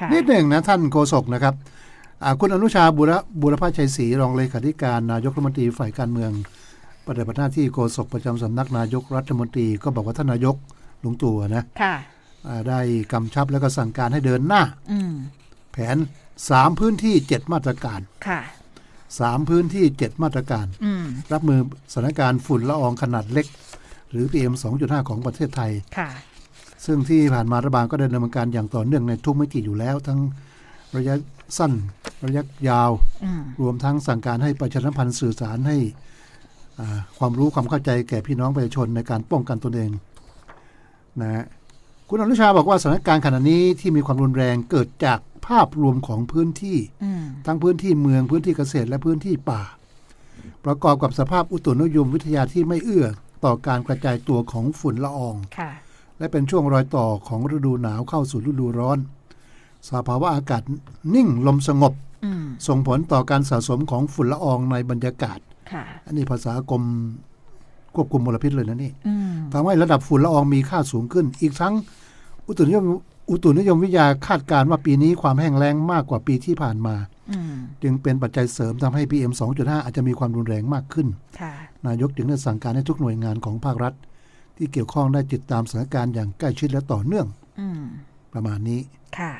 ค่ะนิดหนึ่งนะท่านโฆษกนะครับอ่าคุณอนุชาบุรบุรพชัยศรีรองเลขาธิการนายกรัฐมนตรีฝ่ายการเมืองปฏิบัติหน้าที่โฆษกประจำสำนักนายกรัฐมนตรีก็บอกว่าท่านนายกลุงตู่นะค่ะอ่าได้กำชับแล้วก็สั่งการให้เดินหน้าอืมแผน3พื้นที่7มาตรการค่ะ3พื้นที่7มาตรการอืมรับมือสถานการณ์ฝุ่นละอองขนาดเล็ก หรือ PM 2.5 ของประเทศไทยค่ะ ซึ่งที่ผ่านมารัฐบาลก็ได้ดำเนินการอย่างต่อเนื่องในทุกมิติอยู่แล้ว ทั้งระยะสั้นระยะยาวอืมรวมทั้งสั่งการให้ประชาสัมพันธ์สื่อสารให้อ่าความรู้ความเข้าใจแก่พี่น้องประชาชนในการป้องกันตนเองนะฮะคุณอนุชาบอกว่าสถานการณ์ขณะนี้ที่มีความรุนแรงเกิดจากภาพรวมของพื้นที่อืมทั้งพื้นที่เมืองพื้นที่เกษตรและพื้นที่ป่า ประกอบกับสภาพอุตุนิยมวิทยาที่ไม่เอื้อต่อการกระจายตัวของฝุ่นละอองค่ะ และเป็นช่วงรอยต่อของฤดูหนาวเข้าสู่ฤดูร้อน สภาวะอากาศนิ่งลมสงบอืมส่งผลต่อการสะสมของฝุ่นละอองในบรรยากาศค่ะอันนี้ภาษากรมควบคุมมลพิษเลยนะนี่อืมทำให้ระดับฝุ่นละอองมีค่าสูงขึ้น อีกทั้งอุตุนิยมอุตุนิยมวิทยาคาดการณ์ว่าปีนี้ความแห้งแล้งมากกว่าปีที่ผ่านมาอืมจึงเป็นปัจจัยเสริมทำให้ PM 2.5 อาจจะมีความรุนแรงมากขึ้นค่ะนายกจึงได้สั่งการให้ทุกหน่วยงานของภาครัฐ ที่เกี่ยวข้องได้ติดตามสถานการณ์อย่างใกล้ชิดและต่อเนื่องอืมประมาณนี้ค่ะ